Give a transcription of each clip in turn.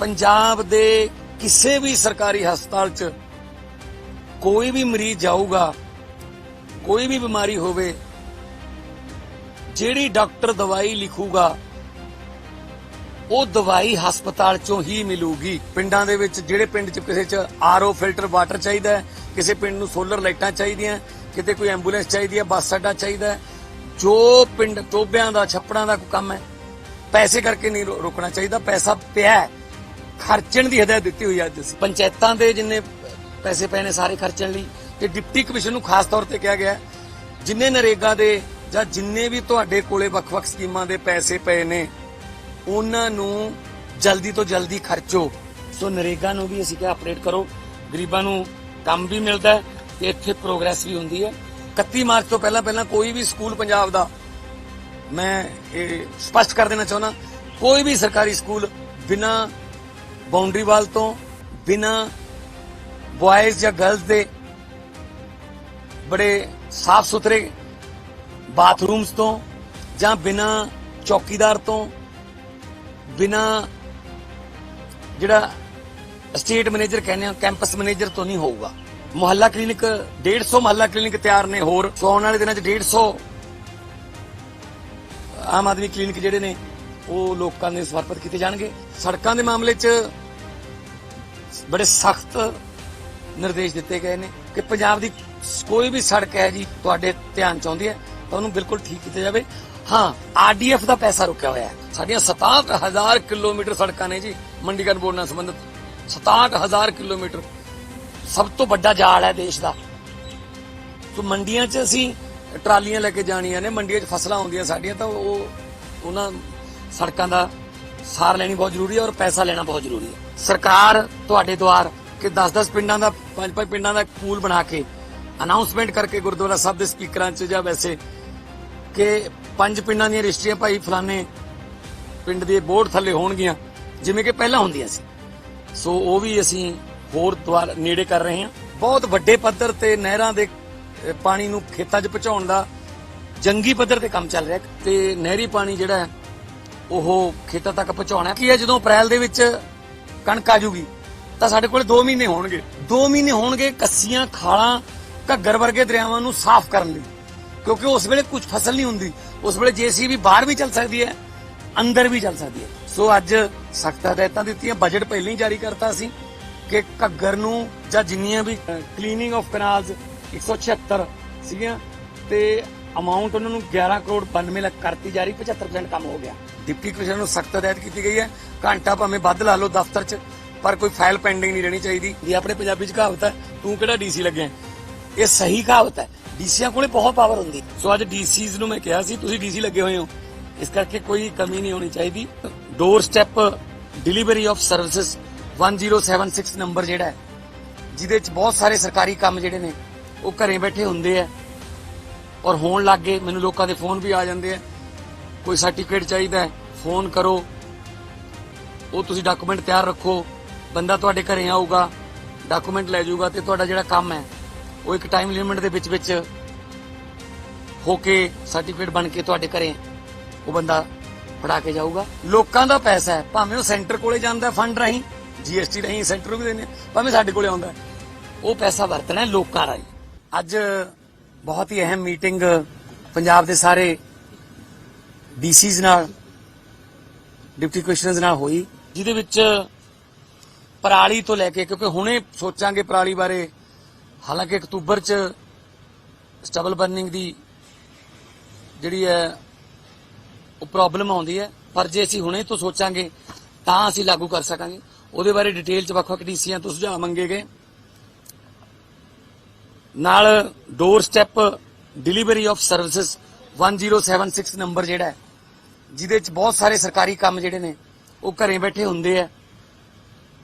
ਪੰਜਾਬ ਦੇ ਕਿਸੇ ਵੀ ਸਰਕਾਰੀ ਹਸਪਤਾਲ 'ਚ ਕੋਈ ਵੀ ਮਰੀਜ਼ ਜਾਊਗਾ, ਕੋਈ ਵੀ ਬਿਮਾਰੀ ਹੋਵੇ, ਜਿਹੜੀ ਡਾਕਟਰ ਦਵਾਈ ਲਿਖੂਗਾ, ਉਹ ਦਵਾਈ ਹਸਪਤਾਲ ਚੋਂ ਹੀ ਮਿਲੂਗੀ। ਪਿੰਡਾਂ ਦੇ ਵਿੱਚ ਜਿਹੜੇ ਪਿੰਡ 'ਚ ਕਿਸੇ 'ਚ ਆਰਓ ਫਿਲਟਰ ਵਾਟਰ ਚਾਹੀਦਾ ਹੈ, ਕਿਸੇ ਪਿੰਡ ਨੂੰ ਸੋਲਰ ਲਾਈਟਾਂ ਚਾਹੀਦੀਆਂ, ਕਿਤੇ ਕੋਈ ਐਂਬੂਲੈਂਸ ਚਾਹੀਦੀ ਹੈ, ਬੱਸ ਅੱਡਾ ਚਾਹੀਦਾ ਜੋ ਪਿੰਡ ਟੋਬਿਆਂ ਦਾ, ਛੱਪੜਾਂ ਦਾ ਕੰਮ ਹੈ, ਪੈਸੇ ਕਰਕੇ ਨਹੀਂ ਰੋ- ਰੋਕਣਾ ਚਾਹੀਦਾ, ਪੈਸਾ ਪਿਆ ਖਰਚਣ ਦੀ ਹਦਾਇਤ ਦਿੱਤੀ ਹੋਈ ਅੱਜ ਪੰਚਾਇਤਾਂ ਦੇ ਜਿੰਨੇ ਪੈਸੇ ਪਏ ਨੇ ਸਾਰੇ ਖਰਚਣ ਲਈ ਤੇ ਡਿਪਟੀ ਕਮਿਸ਼ਨ ਨੂੰ ਖਾਸ ਤੌਰ ਤੇ ਕਿਹਾ ਗਿਆ ਜਿੰਨੇ ਨਰੇਗਾ ਦੇ ਜਾਂ ਜਿੰਨੇ ਵੀ ਤੁਹਾਡੇ ਕੋਲੇ ਵੱਖ-ਵੱਖ ਸਕੀਮਾਂ ਦੇ ਪੈਸੇ ਪਏ ਨੇ, ਉਹਨਾਂ ਨੂੰ ਜਲਦੀ ਤੋਂ ਜਲਦੀ ਖਰਚੋ। ਸੋ ਨਰੇਗਾ ਨੂੰ ਵੀ ਅਸੀਂ ਕਿਹਾ ਅਪਡੇਟ ਕਰੋ। ਗਰੀਬਾਂ ਨੂੰ ਕੰਮ ਵੀ ਮਿਲਦਾ ਹੈ ਤੇ ਇੱਥੇ ਪ੍ਰੋਗਰੈਸ ਵੀ ਹੁੰਦੀ ਹੈ। 31 ਮਾਰਚ ਤੋਂ ਪਹਿਲਾਂ ਪਹਿਲਾਂ ਕੋਈ ਵੀ ਸਕੂਲ ਪੰਜਾਬ ਦਾ, ਮੈਂ ਇਹ ਸਪਸ਼ਟ ਕਰ ਦੇਣਾ ਚਾਹੁੰਦਾ, ਕੋਈ ਵੀ ਸਰਕਾਰੀ ਸਕੂਲ ਬਿਨਾਂ ਬਾਉਂਡਰੀ ਵਾਲ ਤੋਂ ਬਿਨਾ ਬॉयਜ਼ ਜਾਂ ਗਰਲਸ ਦੇ ਬੜੇ ਸਾਫ਼ ਸੁਥਰੇ ਬਾਥਰੂਮਸ ਤੋਂ ਜਾਂ ਬਿਨਾ ਚੌਕੀਦਾਰ ਤੋਂ, ਬਿਨਾ ਜਿਹੜਾ ਸਟੇਟ ਮੈਨੇਜਰ ਕਹਿੰਦੇ ਆ ਕੈਂਪਸ ਮੈਨੇਜਰ ਤੋਂ ਨਹੀਂ ਹੋਊਗਾ। ਮੁਹੱਲਾ ਕਲੀਨਿਕ 150 ਮੁਹੱਲਾ ਕਲੀਨਿਕ ਤਿਆਰ ਨੇ ਹੋਰ। ਸੋ ਆਉਣ ਵਾਲੇ ਦਿਨਾਂ 'ਚ 150 ਆਮ ਆਦਮੀ ਕਲੀਨਿਕ ਜਿਹੜੇ ਨੇ ਉਹ ਲੋਕਾਂ ਦੇ ਸਮਰਪਿਤ ਕੀਤੇ ਜਾਣਗੇ। ਸੜਕਾਂ ਦੇ ਮਾਮਲੇ 'ਚ ਬੜੇ ਸਖਤ ਨਿਰਦੇਸ਼ ਦਿੱਤੇ ਗਏ ਨੇ ਕਿ ਪੰਜਾਬ ਦੀ ਕੋਈ ਵੀ ਸੜਕ ਹੈ ਜੀ ਤੁਹਾਡੇ ਧਿਆਨ ਚ ਆਉਂਦੀ ਹੈ ਤਾਂ ਉਹਨੂੰ ਬਿਲਕੁਲ ਠੀਕ ਕੀਤਾ ਜਾਵੇ। ਹਾਂ ਆਰਡੀਐਫ ਦਾ ਪੈਸਾ ਰੁਕਿਆ ਹੋਇਆ ਹੈ। ਸਾਡੀਆਂ 67000 ਕਿਲੋਮੀਟਰ ਸੜਕਾਂ ਨੇ ਜੀ ਮੰਡੀਗੜ੍ਹ ਬੋਰਡ ਨਾਲ ਸੰਬੰਧਿਤ। 67000 ਕਿਲੋਮੀਟਰ ਸਭ ਤੋਂ ਵੱਡਾ ਜਾਲ ਹੈ ਦੇਸ਼ ਦਾ। ਸੋ ਮੰਡੀਆਂ 'ਚ ਅਸੀਂ ਟਰਾਲੀਆਂ ਲੈ ਕੇ ਜਾਣੀਆਂ ਨੇ, ਮੰਡੀਆਂ 'ਚ ਫਸਲਾਂ ਆਉਂਦੀਆਂ ਸਾਡੀਆਂ ਤਾਂ ਉਹ ਉਹਨਾਂ ਸੜਕਾਂ ਦਾ ਸਾਰ ਲੈਣੀ ਬਹੁਤ ਜ਼ਰੂਰੀ ਹੈ ਔਰ ਪੈਸਾ ਲੈਣਾ ਬਹੁਤ ਜ਼ਰੂਰੀ ਹੈ। ਸਰਕਾਰ ਤੁਹਾਡੇ ਦੁਆਰ ਕਿ 10-10 ਪਿੰਡਾਂ ਦਾ ਪੰਜ ਪੰਜ ਪਿੰਡਾਂ ਦਾ ਪੂਲ ਬਣਾ ਕੇ ਅਨਾਉਂਸਮੈਂਟ ਕਰਕੇ ਗੁਰਦੁਆਰਾ ਸਾਹਿਬ ਦੇ ਸਪੀਕਰਾਂ 'ਚ ਜਾਂ ਵੈਸੇ ਕਿ ਪੰਜ ਪਿੰਡਾਂ ਦੀਆਂ ਰਜਿਸਟਰੀਆਂ ਭਾਈ ਫਲਾਣੇ ਪਿੰਡ ਦੇ ਬੋਰਡ ਥੱਲੇ ਹੋਣਗੀਆਂ, ਜਿਵੇਂ ਕਿ ਪਹਿਲਾਂ ਹੁੰਦੀਆਂ ਸੀ। ਸੋ ਉਹ ਵੀ ਅਸੀਂ ਹੋਰ ਦੁਆਰ ਨੇੜੇ ਕਰ ਰਹੇ ਹਾਂ। ਬਹੁਤ ਵੱਡੇ ਪੱਧਰ ਤੇ ਨਹਿਰਾਂ ਦੇ ਪਾਣੀ ਨੂੰ ਖੇਤਾਂ 'ਚ ਪਹੁੰਚਾਉਣ ਦਾ ਜੰਗੀ ਪੱਧਰ ਤੇ ਕੰਮ ਚੱਲ ਰਿਹਾ ਹੈ ਤੇ ਨਹਿਰੀ ਪਾਣੀ ਜਿਹੜਾ ਉਹ ਖੇਤਾਂ ਤੱਕ ਪਹੁੰਚਾਉਣਾ ਕੀ ਹੈ, ਜਦੋਂ ਅਪ੍ਰੈਲ ਦੇ ਵਿੱਚ ਕਣਕ ਆ ਜੂਗੀ, ਤਾਂ ਸਾਡੇ ਕੋਲ 2 ਮਹੀਨੇ ਹੋਣਗੇ। 2 ਮਹੀਨੇ ਹੋਣਗੇ ਕੱਸੀਆਂ, ਖਾਲਾਂ, ਘੱਗਰ ਵਰਗੇ ਦਰਿਆਵਾਂ ਨੂੰ ਸਾਫ਼ ਕਰਨ ਲਈ। ਕਿਉਂਕਿ ਉਸ ਵੇਲੇ ਕੁਝ ਫਸਲ ਨਹੀਂ ਹੁੰਦੀ। ਉਸ ਵੇਲੇ ਜੀਸੀਬੀ ਬਾਹਰ ਵੀ ਚੱਲ ਸਕਦੀ ਹੈ, ਅੰਦਰ ਵੀ ਚੱਲ ਸਕਦੀ ਹੈ। ਸੋ ਅੱਜ ਸਖਤ ਹਦਾਇਤਾਂ ਦਿੱਤੀਆਂ। ਬਜਟ ਪਹਿਲਾਂ ਹੀ ਜਾਰੀ ਕਰਤਾ ਸੀ ਕਿ ਘੱਗਰ ਨੂੰ ਜਾਂ ਜਿੰਨੀਆਂ ਵੀ ਕਲੀਨਿੰਗ ਆਫ ਕਨਾਲਸ 176 ਸੀਗੀਆਂ, ਤੇ ਅਮਾਉਂਟ ਉਹਨਾਂ ਨੂੰ 11 ਕਰੋੜ 92 ਲੱਖ ਕਰਤੀ ਜਾਰੀ 75% ਕੰਮ ਹੋ ਗਿਆ। ਡਿਪਟੀ ਕਮਿਸ਼ਨਰ ਨੂੰ ਸਖਤ ਹਦਾਇਤ ਕੀਤੀ ਗਈ ਹੈ। ਘੰਟਾ ਭਾਵੇਂ ਵੱਧ ਲਾ ਲਓ ਦਫ਼ਤਰ 'ਚ, ਪਰ ਕੋਈ ਫਾਈਲ ਪੈਂਡਿੰਗ ਨਹੀਂ ਰਹਿਣੀ ਚਾਹੀਦੀ। ਇਹ ਆਪਣੇ ਪੰਜਾਬੀ 'ਚ ਕਹਾਵਤ ਹੈ, ਤੂੰ ਕਿਹੜਾ ਡੀਸੀ ਲੱਗਿਆ ਇਹ ਸਹੀ ਕਹਾਵਤ ਹੈ। ਡੀਸੀਆਂ ਕੋਲੇ ਬਹੁਤ ਪਾਵਰ ਹੁੰਦੀ। ਸੋ ਅੱਜ ਡੀਸੀਜ਼ ਨੂੰ ਮੈਂ ਕਿਹਾ ਸੀ, ਤੁਸੀਂ ਡੀਸੀ ਲੱਗੇ ਹੋਏ ਹੋ। ਇਸ ਕਰਕੇ ਕੋਈ ਕਮੀ ਨਹੀਂ ਹੋਣੀ ਚਾਹੀਦੀ। Door step delivery of services 1076 number ਜਿਹੜਾ ਹੈ, ਜਿਹਦੇ ਚ ਬਹੁਤ ਸਾਰੇ ਸਰਕਾਰੀ ਕੰਮ ਜਿਹੜੇ ਨੇ, ਉਹ ਘਰੇ ਬੈਠੇ ਹੁੰਦੇ ਆ ਔਰ ਹੋਣ ਲੱਗ ਗਏ, ਮੈਨੂੰ ਲੋਕਾਂ ਦੇ ਫੋਨ ਵੀ ਆ ਜਾਂਦੇ ਆ ਕੋਈ ਸਰਟੀਫਿਕੇਟ ਚਾਹੀਦਾ ਹੈ ਫੋਨ ਕਰੋ। ਉਹ ਤੁਸੀਂ ਡਾਕੂਮੈਂਟ ਤਿਆਰ ਰੱਖੋ। ਬੰਦਾ ਤੁਹਾਡੇ ਘਰੇ ਆਊਗਾ ਡਾਕੂਮੈਂਟ ਲੈ ਜਾਊਗਾ ਤੇ ਤੁਹਾਡਾ ਜਿਹੜਾ ਕੰਮ ਹੈ, ਉਹ ਇੱਕ ਟਾਈਮ ਲਿਮਿਟ ਦੇ ਵਿੱਚ ਵਿੱਚ ਹੋ ਕੇ ਸਰਟੀਫਿਕੇਟ ਬਣ ਕੇ ਤੁਹਾਡੇ ਘਰੇ ਉਹ ਬੰਦਾ ਫੜਾ ਕੇ ਜਾਊਗਾ। ਲੋਕਾਂ ਦਾ ਪੈਸਾ ਹੈ, ਭਾਵੇਂ ਉਹ ਸੈਂਟਰ ਕੋਲੇ ਜਾਂਦਾ ਫੰਡ ਰਾਹੀਂ ਜੀਐਸਟੀ ਰਾਹੀਂ ਸੈਂਟਰ ਨੂੰ ਵੀ ਦਿੰਦੇ ਭਾਵੇਂ ਸਾਡੇ ਕੋਲੇ ਆਉਂਦਾ ਉਹ ਪੈਸਾ ਵਰਤਣਾ ਲੋਕਾਂ ਰਾਹੀਂ। ਅੱਜ ਬਹੁਤ ਹੀ ਅਹਿਮ ਮੀਟਿੰਗ ਪੰਜਾਬ ਦੇ ਸਾਰੇ ਡੀਸੀਜ਼ ਨਾਲ ਡਿਪਟੀ ਕਮਿਸ਼ਨਰਸ ਨਾਲ ਹੋਈ, ਜਿਹਦੇ ਵਿੱਚ ਪਰਾਲੀ ਤੋਂ ਲੈ ਕੇ, ਕਿਉਂਕਿ ਹੁਣੇ ਸੋਚਾਂਗੇ ਪਰਾਲੀ ਬਾਰੇ, ਹਾਲਾਂਕਿ ਅਕਤੂਬਰ ਚ ਸਟਬਲ ਬਰਨਿੰਗ ਦੀ ਜਿਹੜੀ ਹੈ, ਉਹ ਪ੍ਰੋਬਲਮ ਆਉਂਦੀ ਹੈ, ਪਰ ਜੇ ਅਸੀਂ ਹੁਣੇ ਤੋਂ ਸੋਚਾਂਗੇ, ਤਾਂ ਅਸੀਂ ਲਾਗੂ ਕਰ ਸਕਾਂਗੇ। ਉਹਦੇ ਬਾਰੇ ਡਿਟੇਲ ਚ ਵੱਖ-ਵੱਖ ਡੀਸੀਆਂ ਤੋਂ ਸੁਝਾਅ ਮੰਗੇ ਗਏ। ਨਾਲ door step delivery of services 1076 number ਜਿਹੜਾ ਹੈ ਜਿਹਦੇ ਚ ਬਹੁਤ ਸਾਰੇ ਸਰਕਾਰੀ ਕੰਮ ਜਿਹੜੇ ਨੇ, ਉਹ ਘਰੇ ਬੈਠੇ ਹੁੰਦੇ ਆ।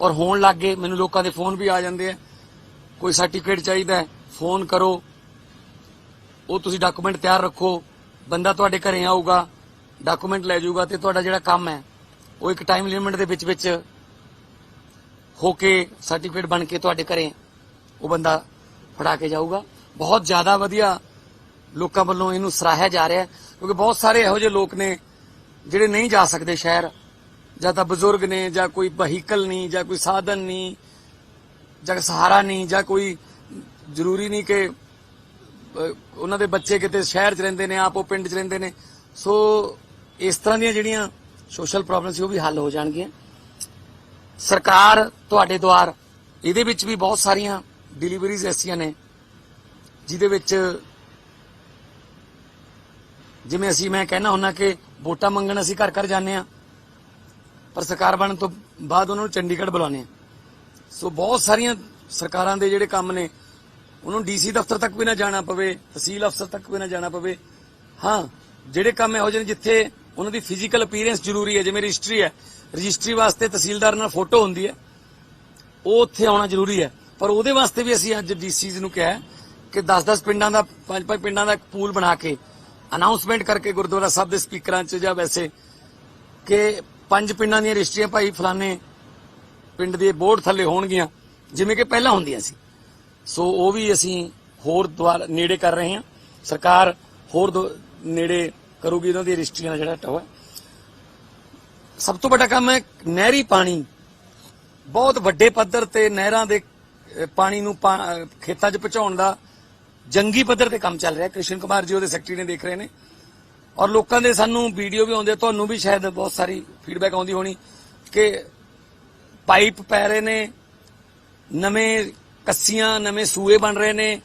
ਔਰ ਹੋਣ ਲੱਗ ਗਏ, ਮੈਨੂੰ ਲੋਕਾਂ ਦੇ ਫੋਨ ਵੀ ਆ ਜਾਂਦੇ ਆ। ਕੋਈ ਸਰਟੀਫਿਕੇਟ ਚਾਹੀਦਾ ਹੈ, ਫੋਨ ਕਰੋ। ਉਹ ਤੁਸੀਂ ਡਾਕੂਮੈਂਟ ਤਿਆਰ ਰੱਖੋ। ਬੰਦਾ ਤੁਹਾਡੇ ਘਰੇ ਆਊਗਾ ਡਾਕੂਮੈਂਟ ਲੈ ਜਾਊਗਾ ਤੇ ਤੁਹਾਡਾ ਜਿਹੜਾ ਕੰਮ ਹੈ, ਉਹ ਇੱਕ ਟਾਈਮ ਲਿਮਿਟ ਦੇ ਵਿੱਚ ਵਿੱਚ ਹੋ ਕੇ ਸਰਟੀਫਿਕੇਟ ਬਣ ਕੇ ਤੁਹਾਡੇ ਘਰੇ ਉਹ ਬੰਦਾ ਫੜਾ ਕੇ ਜਾਊਗਾ। ਬਹੁਤ ਜ਼ਿਆਦਾ ਵਧੀਆ ਲੋਕਾਂ ਵੱਲੋਂ ਇਹਨੂੰ ਸਰਾਹਿਆ ਜਾ ਰਿਹਾ ਕਿਉਂਕਿ ਬਹੁਤ ਸਾਰੇ ਇਹੋ ਜਿਹੇ ਲੋਕ ਨੇ ਜਿਹੜੇ ਨਹੀਂ ਜਾ ਸਕਦੇ ਸ਼ਹਿਰ, ਜਾਂ ਤਾਂ ਬਜ਼ੁਰਗ ਨੇ, ਜਾਂ ਕੋਈ ਵਹੀਕਲ ਨਹੀਂ, ਜਾਂ ਕੋਈ ਸਾਧਨ ਨਹੀਂ, ਜਾਂ ਸਹਾਰਾ ਨਹੀਂ, ਜਾਂ ਕੋਈ ਜ਼ਰੂਰੀ ਨਹੀਂ ਕਿ ਉਹਨਾਂ ਦੇ ਬੱਚੇ ਕਿਤੇ ਸ਼ਹਿਰ 'ਚ ਰਹਿੰਦੇ ਨੇ, ਆਪ ਉਹ ਪਿੰਡ 'ਚ ਰਹਿੰਦੇ ਨੇ। ਸੋ ਇਸ ਤਰ੍ਹਾਂ ਦੀਆਂ ਜਿਹੜੀਆਂ ਸੋਸ਼ਲ ਪ੍ਰੋਬਲਮਸ ਉਹ ਵੀ ਹੱਲ ਹੋ ਜਾਣਗੀਆਂ। ਸਰਕਾਰ ਤੁਹਾਡੇ ਦੁਆਰ, ਇਹਦੇ ਵਿੱਚ ਵੀ ਬਹੁਤ ਸਾਰੀਆਂ ਡਿਲੀਵਰੀਜ਼ ਐਸੀਆਂ ਨੇ, ਜਿਹਦੇ ਵਿੱਚ ਜਿਵੇਂ ਅਸੀਂ, ਮੈਂ ਕਹਿਣਾ ਹੁੰਦਾ ਕਿ ਵੋਟਾਂ ਮੰਗਣ ਅਸੀਂ ਘਰ ਘਰ ਜਾਂਦੇ ਆ ਪਰ ਸਰਕਾਰ ਬਣਨ ਤੋਂ ਬਾਅਦ ਉਹਨਾਂ ਨੂੰ ਚੰਡੀਗੜ੍ਹ ਬੁਲਾਉਂਦੇ ਆ ਸੋ ਬਹੁਤ ਸਾਰੀਆਂ ਸਰਕਾਰਾਂ ਦੇ ਜਿਹੜੇ ਕੰਮ ਨੇ, ਉਹਨੂੰ ਡੀਸੀ ਦਫ਼ਤਰ ਤੱਕ ਵੀ ਨਾ ਜਾਣਾ ਪਵੇ, ਤਹਿਸੀਲ ਅਫਸਰ ਤੱਕ ਵੀ ਨਾ ਜਾਣਾ ਪਵੇ। ਹਾਂ, ਜਿਹੜੇ ਕੰਮ ਇਹੋ ਜਿਹੇ ਨੇ ਜਿੱਥੇ ਉਹਨਾਂ ਦੀ ਫਿਜ਼ੀਕਲ ਅਪੀਅਰੈਂਸ ਜ਼ਰੂਰੀ ਹੈ, ਜਿਵੇਂ ਰਜਿਸਟਰੀ ਹੈ। ਰਜਿਸਟਰੀ ਵਾਸਤੇ ਤਹਿਸੀਲਦਾਰ ਨਾਲ ਫੋਟੋ ਹੁੰਦੀ ਹੈ। ਉਹ ਉੱਥੇ ਆਉਣਾ ਜ਼ਰੂਰੀ ਹੈ। ਪਰ ਉਹਦੇ ਵਾਸਤੇ ਵੀ ਅਸੀਂ ਅੱਜ ਡੀਸੀਜ਼ ਨੂੰ ਕਿਹਾ ਕਿ 10-10 ਪਿੰਡਾਂ ਦਾ, ਪੰਜ-ਪੰਜ ਪਿੰਡਾਂ ਦਾ ਇੱਕ ਪੂਲ ਬਣਾ ਕੇ ਅਨਾਉਂਸਮੈਂਟ ਕਰਕੇ ਗੁਰਦੁਆਰਾ ਸਾਹਿਬ ਦੇ ਸਪੀਕਰਾਂ 'ਚ ਜਾਂ ਵੈਸੇ ਕਿ ਪੰਜ ਪਿੰਡਾਂ ਦੀਆਂ ਰਜਿਸਟਰੀਆਂ ਭਾਈ ਫਲਾਣੇ ਪਿੰਡ ਦੇ ਬੋਰਡ ਥੱਲੇ ਹੋਣਗੀਆਂ, ਜਿਵੇਂ ਕਿ ਪਹਿਲਾਂ ਹੁੰਦੀਆਂ ਸੀ। ਸੋ ਉਹ ਵੀ ਅਸੀਂ ਹੋਰ ਦੁਆਰ ਨੇੜੇ ਕਰ ਰਹੇ ਹਾਂ। ਸਰਕਾਰ ਹੋਰ ਦੋ- ਨੇੜੇ ਕਰੂਗੀ ਉਹਨਾਂ ਦੀ ਰਜਿਸਟਰੀਆਂ ਦਾ ਜਿਹੜਾ ਟੋਆ। ਸਭ ਤੋਂ ਵੱਡਾ ਕੰਮ ਹੈ ਨਹਿਰੀ ਪਾਣੀ। ਬਹੁਤ ਵੱਡੇ ਪੱਧਰ ਤੇ ਨਹਿਰਾਂ ਦੇ ਪਾਣੀ ਨੂੰ ਪਾ- ਖੇਤਾਂ 'ਚ ਪਹੁੰਚਾਉਣ ਦਾ ਜੰਗੀ ਪੱਧਰ ਤੇ ਕੰਮ ਚੱਲ ਰਿਹਾ। ਕ੍ਰਿਸ਼ਨ ਕੁਮਾਰ ਜੀ ਉਹਦੇ ਸੈਕਟਰੀ ਨੇ ਦੇਖ ਰਹੇ ਨੇ। ਔਰ ਲੋਕਾਂ ਦੇ ਸਾਨੂੰ ਵੀਡੀਓ ਵੀ ਆਉਂਦੇ ਤੁਹਾਨੂੰ ਵੀ ਸ਼ਾਇਦ ਬਹੁਤ ਸਾਰੀ ਫੀਡਬੈਕ ਆਉਂਦੀ ਹੋਣੀ ਕਿ ਪਾਈਪ ਪੈ ਰਹੇ ਨੇ, ਨਵੇਂ ਕੱਸੀਆਂ, ਨਵੇਂ ਸੂਏ ਬਣ ਰਹੇ ਨੇ।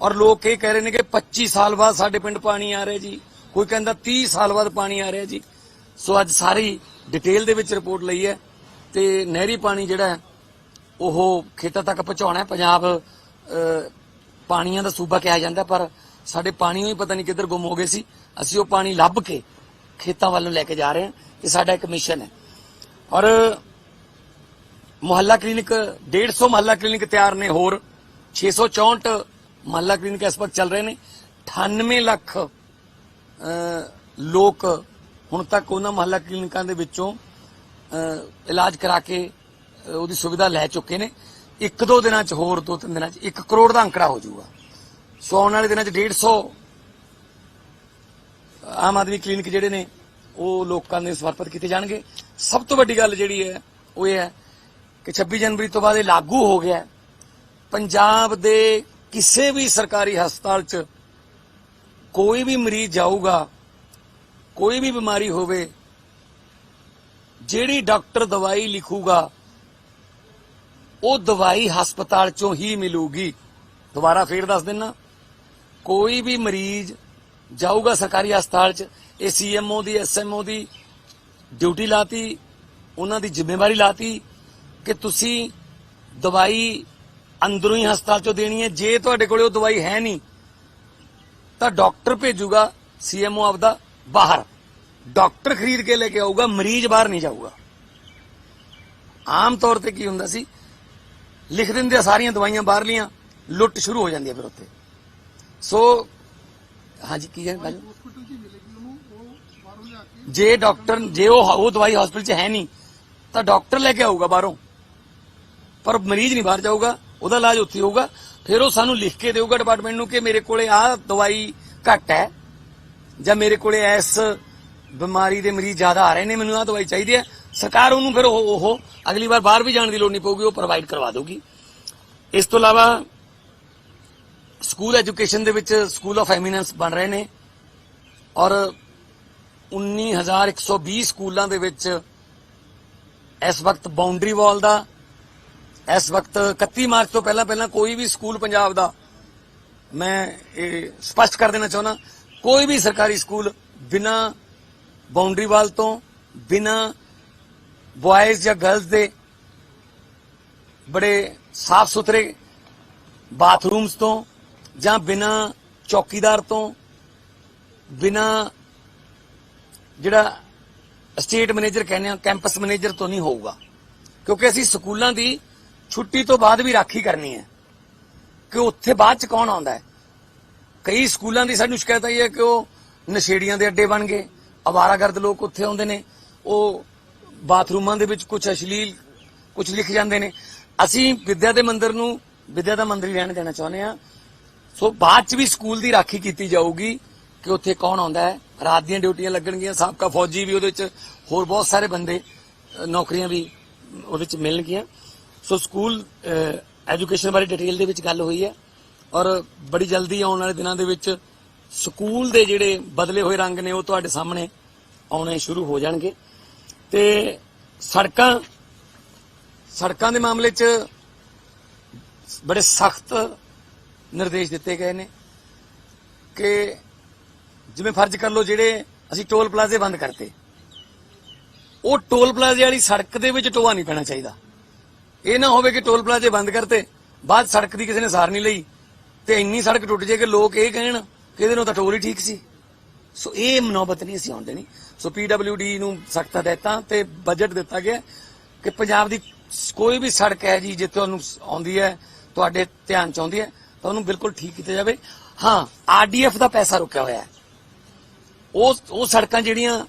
ਔਰ ਲੋਕ ਇਹ ਕਹਿ ਰਹੇ ਨੇ ਕਿ 25 ਸਾਲ ਬਾਅਦ ਸਾਡੇ ਪਿੰਡ ਪਾਣੀ ਆ ਰਿਹਾ ਜੀ। ਕੋਈ ਕਹਿੰਦਾ 30 ਸਾਲ ਬਾਅਦ ਪਾਣੀ ਆ ਰਿਹਾ ਜੀ। ਸੋ ਅੱਜ ਸਾਰੀ ਡਿਟੇਲ ਦੇ ਵਿੱਚ ਰਿਪੋਰਟ ਲਈ ਹੈ ਤੇ ਨਹਿਰੀ ਪਾਣੀ ਜਿਹੜਾ ਉਹ ਖੇਤਾਂ ਤੱਕ ਪਹੁੰਚਾਉਣਾ ਹੈ। ਪੰਜਾਬ ਪਾਣੀਆਂ ਦਾ ਸੂਬਾ ਕਿਹਾ ਜਾਂਦਾ, ਪਰ ਸਾਡੇ ਪਾਣੀ ਹੀ ਪਤਾ ਨਹੀਂ ਕਿੱਧਰ ਗੁੰਮ ਹੋ ਗਏ ਸੀ। ਅਸੀਂ ਉਹ ਪਾਣੀ ਲੱਭ ਕੇ ਖੇਤਾਂ ਵੱਲ ਨੂੰ ਲੈ ਕੇ ਜਾ ਰਹੇ ਹਾਂ, ਇਹ ਸਾਡਾ ਇੱਕ ਮਿਸ਼ਨ ਹੈ। ਔਰ ਮੁਹੱਲਾ ਕਲੀਨਿਕ 150 ਮੁਹੱਲਾ ਕਲੀਨਿਕ ਤਿਆਰ ਨੇ ਹੋਰ 664 ਮੁਹੱਲਾ ਕਲੀਨਿਕ ਇਸ ਵਕਤ ਚੱਲ ਰਹੇ ਨੇ। 98 ਲੱਖ ਲੋਕ ਹੁਣ ਤੱਕ ਉਹਨਾਂ ਮੁਹੱਲਾ ਕਲੀਨਿਕਾਂ ਦੇ ਵਿੱਚੋਂ ਇਲਾਜ ਕਰਾ ਕੇ ਉਹਦੀ ਸੁਵਿਧਾ ਲੈ ਚੁੱਕੇ ਨੇ। ਇੱਕ ਦੋ ਦਿਨਾਂ ਚ ਹੋਰ ਦੋ ਤਿੰਨ ਦਿਨਾਂ ਚ 1 ਕਰੋੜ ਦਾ ਅੰਕੜਾ ਹੋ ਜਾਊਗਾ। ਸੋ ਆਉਣ ਵਾਲੇ ਦਿਨਾਂ ਚ 150 ਆਮ ਆਦਮੀ ਕਲੀਨਿਕ ਜਿਹੜੇ ਨੇ, ਉਹ ਲੋਕਾਂ ਦੇ ਸਮਰਪਿਤ ਕੀਤੇ ਜਾਣਗੇ। ਸਭ ਤੋਂ ਵੱਡੀ ਗੱਲ ਜਿਹੜੀ ਹੈ, ਉਹ ਇਹ ਹੈ ਕਿ 26 ਜਨਵਰੀ ਤੋਂ ਬਾਅਦ ਇਹ ਲਾਗੂ ਹੋ ਗਿਆ ਪੰਜਾਬ ਦੇ ਕਿਸੇ ਵੀ ਸਰਕਾਰੀ ਹਸਪਤਾਲ 'ਚ ਕੋਈ ਵੀ ਮਰੀਜ਼ ਜਾਊਗਾ, ਕੋਈ ਵੀ ਬਿਮਾਰੀ ਹੋਵੇ, ਜਿਹੜੀ ਡਾਕਟਰ ਦਵਾਈ ਲਿਖੂਗਾ ਉਹ ਦਵਾਈ ਹਸਪਤਾਲ 'ਚੋਂ ਹੀ ਮਿਲੂਗੀ। ਦੁਬਾਰਾ ਫੇਰ ਦੱਸ ਦਿੰਨਾ। ਕੋਈ ਵੀ ਮਰੀਜ਼ ਜਾਊਗਾ ਸਰਕਾਰੀ ਹਸਪਤਾਲ 'ਚ, ਇਹ ਸੀਐਮਓ ਦੀ ਐਸਐਮਓ ਦੀ ਡਿਊਟੀ ਲਾਤੀ, ਉਹਨਾਂ ਦੀ ਜ਼ਿੰਮੇਵਾਰੀ ਲਾਤੀ ਕਿ ਤੁਸੀਂ ਦਵਾਈ ਅੰਦਰੋਂ ਹੀ ਹਸਪਤਾਲ 'ਚੋਂ ਦੇਣੀ ਹੈ। ਜੇ ਤੁਹਾਡੇ ਕੋਲੇ ਉਹ ਦਵਾਈ ਹੈ ਨਹੀਂ, ਤਾਂ ਡਾਕਟਰ ਭੇਜੂਗਾ ਸੀਐਮਓ ਆਪਦਾ ਬਾਹਰ। ਡਾਕਟਰ ਖਰੀਦ ਕੇ ਲੈ ਕੇ ਆਊਗਾ, ਮਰੀਜ਼ ਬਾਹਰ ਨਹੀਂ ਜਾਊਗਾ। ਆਮ ਤੌਰ ਤੇ ਕੀ ਹੁੰਦਾ ਸੀ ਲਿਖ ਦਿੰਦੇ ਆ ਸਾਰੀਆਂ ਦਵਾਈਆਂ ਬਾਹਰਲੀਆਂ ਲੁੱਟ ਸ਼ੁਰੂ ਹੋ ਜਾਂਦੀ ਹੈ ਫਿਰ ਉੱਥੇ। ਸੋ, ਹਾਂਜੀ, ਕੀ ਹੈ ਗੱਲ? ਜੇ ਡਾਕਟਰ, ਜੇ ਉਹ ਉਹ ਦਵਾਈ ਹਸਪੀਟਲ 'ਚ ਹੈ ਨਹੀਂ, ਤਾਂ ਡਾਕਟਰ ਲੈ ਕੇ ਆਊਗਾ ਬਾਹਰੋਂ। ਪਰ ਮਰੀਜ਼ ਨਹੀਂ ਬਾਹਰ ਜਾਊਗਾ, ਉਹਦਾ ਇਲਾਜ ਉੱਥੇ ਹੋਊਗਾ। ਫਿਰ ਉਹ ਸਾਨੂੰ ਲਿਖ ਕੇ ਦੇਊਗਾ ਡਿਪਾਰਟਮੈਂਟ ਨੂੰ ਕਿ ਮੇਰੇ ਕੋਲੇ ਆਹ ਦਵਾਈ ਘੱਟ ਹੈ, ਜਾਂ ਮੇਰੇ ਕੋਲੇ ਇਸ ਬਿਮਾਰੀ ਦੇ ਮਰੀਜ਼ ਜ਼ਿਆਦਾ ਆ ਰਹੇ ਨੇ, ਮੈਨੂੰ ਆਹ ਦਵਾਈ ਚਾਹੀਦੀ ਹੈ। ਸਰਕਾਰ ਉਹਨੂੰ ਫਿਰ ਉਹ ਉਹ ਅਗਲੀ ਵਾਰ ਬਾਹਰ ਵੀ ਜਾਣ ਦੀ ਲੋੜ ਨਹੀਂ ਪਊਗੀ, ਉਹ ਪ੍ਰੋਵਾਈਡ ਕਰਵਾ ਦੇਊਗੀ। ਇਸ ਤੋਂ ਇਲਾਵਾ ਸਕੂਲ ਐਜੂਕੇਸ਼ਨ ਦੇ ਵਿੱਚ ਸਕੂਲ ਆਫ ਐਮੀਨੈਂਸ ਬਣ ਰਹੇ ਨੇ ਔਰ 19120 ਸਕੂਲਾਂ ਦੇ ਵਿੱਚ ਇਸ ਵਕਤ ਬਾਉਂਡਰੀ ਵਾਲ ਦਾ, ਇਸ ਵਕਤ 31 ਮਾਰਚ ਤੋਂ ਪਹਿਲਾਂ ਪਹਿਲਾਂ ਕੋਈ ਵੀ ਸਕੂਲ ਪੰਜਾਬ ਦਾ, ਮੈਂ ਇਹ ਸਪਸ਼ਟ ਕਰ ਦੇਣਾ ਚਾਹੁੰਦਾ, ਕੋਈ ਵੀ ਸਰਕਾਰੀ ਸਕੂਲ ਬਿਨਾ ਬਾਉਂਡਰੀ ਵਾਲ ਤੋਂ, ਬਿਨਾ ਬॉयਜ਼ ਜਾਂ ਗਰਲਜ਼ ਦੇ ਬੜੇ ਸਾਫ਼ ਸੁਥਰੇ ਬਾਥਰੂਮਸ ਤੋਂ ਜਾਂ ਬਿਨਾ ਚੌਕੀਦਾਰ ਤੋਂ, ਬਿਨਾ ਜਿਹੜਾ ਸਟੇਟ ਮੈਨੇਜਰ ਕਹਿੰਦੇ ਆ ਕੈਂਪਸ ਮੈਨੇਜਰ ਤੋਂ ਨਹੀਂ ਹੋਊਗਾ। ਕਿਉਂਕਿ ਅਸੀਂ ਸਕੂਲਾਂ ਦੀ ਛੁੱਟੀ ਤੋਂ ਬਾਅਦ ਵੀ ਰਾਖੀ ਕਰਨੀ ਹੈ। ਕਿ ਉੱਥੇ ਬਾਅਦ ਚ ਕੌਣ ਆਉਂਦਾ ਹੈ? ਕਈ ਸਕੂਲਾਂ ਦੀ ਸਾਨੂੰ ਸ਼ਿਕਾਇਤ ਆਈ ਹੈ ਕਿ ਉਹ ਨਸ਼ੇੜੀਆਂ ਦੇ ਅੱਡੇ ਬਣ ਗਏ। ਅਵਾਰਾਗਰਦ ਲੋਕ ਉੱਥੇ ਆਉਂਦੇ ਨੇ। ਉਹ ਬਾਥਰੂਮਾਂ ਦੇ ਵਿੱਚ ਕੁਝ ਅਸ਼ਲੀਲ ਕੁਝ ਲਿਖ ਜਾਂਦੇ ਨੇ। ਅਸੀਂ ਵਿਦਿਆ ਦੇ ਮੰਦਿਰ ਨੂੰ, ਵਿਦਿਆ ਦਾ ਮੰਦਿਰ ਹੀ ਰਹਿਣ ਦੇਣਾ ਚਾਹੁੰਦੇ ਆ ਸੋ ਬਾਅਦ ਚ ਵੀ ਸਕੂਲ ਦੀ ਰਾਖੀ ਕੀਤੀ ਜਾਊਗੀ ਕਿ ਉੱਥੇ ਕੌਣ ਆਉਂਦਾ ਹੈ। ਰਾਤ ਦੀਆਂ ਡਿਊਟੀਆਂ ਲੱਗਣਗੀਆਂ, ਸਾਬਕਾ ਫੌਜੀ ਵੀ ਉਹਦੇ ਵਿੱਚ ਹੋਰ ਬਹੁਤ ਸਾਰੇ ਬੰਦੇ ਨੌਕਰੀਆਂ ਵੀ ਉਹਦੇ ਚ ਮਿਲਣਗੀਆਂ। ਸੋ ਸਕੂਲ ਐਜੂਕੇਸ਼ਨ ਬਾਰੇ ਡਿਟੇਲ ਦੇ ਵਿੱਚ ਗੱਲ ਹੋਈ ਹੈ ਔਰ ਬੜੀ ਜਲਦੀ ਆਉਣ ਵਾਲੇ ਦਿਨਾਂ ਦੇ ਵਿੱਚ ਸਕੂਲ ਦੇ ਜਿਹੜੇ ਬਦਲੇ ਹੋਏ ਰੰਗ ਨੇ ਉਹ ਤੁਹਾਡੇ ਸਾਹਮਣੇ ਆਉਣੇ ਸ਼ੁਰੂ ਹੋ ਜਾਣਗੇ। ਤੇ ਸੜਕਾਂ ਸੜਕਾਂ ਦੇ ਮਾਮਲੇ 'ਚ ਬੜੇ ਸਖਤ ਨਿਰਦੇਸ਼ ਦਿੱਤੇ ਗਏ ਨੇ ਕਿ ਜਿਵੇਂ ਫਰਜ਼ ਕਰ ਲਓ ਜਿਹੜੇ ਅਸੀਂ ਟੋਲ ਪਲਾਜ਼ੇ ਬੰਦ ਕਰਤੇ, ਉਹ ਟੋਲ ਪਲਾਜ਼ੇ ਵਾਲੀ ਸੜਕ ਦੇ ਵਿੱਚ ਟੋਆ ਨਹੀਂ ਪੈਣਾ ਚਾਹੀਦਾ। ਇਹ ਨਾ ਹੋਵੇ ਕਿ ਟੋਲ ਪਲਾਜ਼ੇ ਬੰਦ ਕਰਤੇ, ਬਾਅਦ ਸੜਕ ਦੀ ਕਿਸੇ ਨੇ ਸਾਰ ਨਹੀਂ ਲਈ, ਤੇ ਇੰਨੀ ਸੜਕ ਟੁੱਟ ਜੇ ਕਿ ਲੋਕ ਇਹ ਕਹਿਣ ਕਿ ਇਹਦੇ ਨਾਲ ਤਾਂ ਟੋਲ ਹੀ ਠੀਕ ਸੀ। ਸੋ ਇਹ ਮਨੋਬਤ ਨਹੀਂ ਅਸੀਂ ਆਉਣ ਦੇਣੀ। ਸੋ ਪੀਡਬਲਯੂਡੀ ਨੂੰ ਸਖਤ ਹਦਾਇਤਾਂ ਤੇ ਬਜਟ ਦਿੱਤਾ ਗਿਆ ਕਿ ਪੰਜਾਬ ਦੀ ਕੋਈ ਵੀ ਸੜਕ ਹੈ ਜੀ, ਜਿੱਥੇ ਤੁਹਾਨੂੰ ਆਉਂਦੀ ਹੈ, ਤੁਹਾਡੇ ਧਿਆਨ ਚ ਆਉਂਦੀ ਹੈ, ਤਾਂ ਉਹਨੂੰ ਬਿਲਕੁਲ ਠੀਕ ਕੀਤਾ ਜਾਵੇ। ਹਾਂ ਆਰਡੀਐਫ ਦਾ ਪੈਸਾ ਰੁਕਿਆ ਹੋਇਆ ਹੈ। ਉਹ ਉਹ ਸੜਕਾਂ ਜਿਹੜੀਆਂ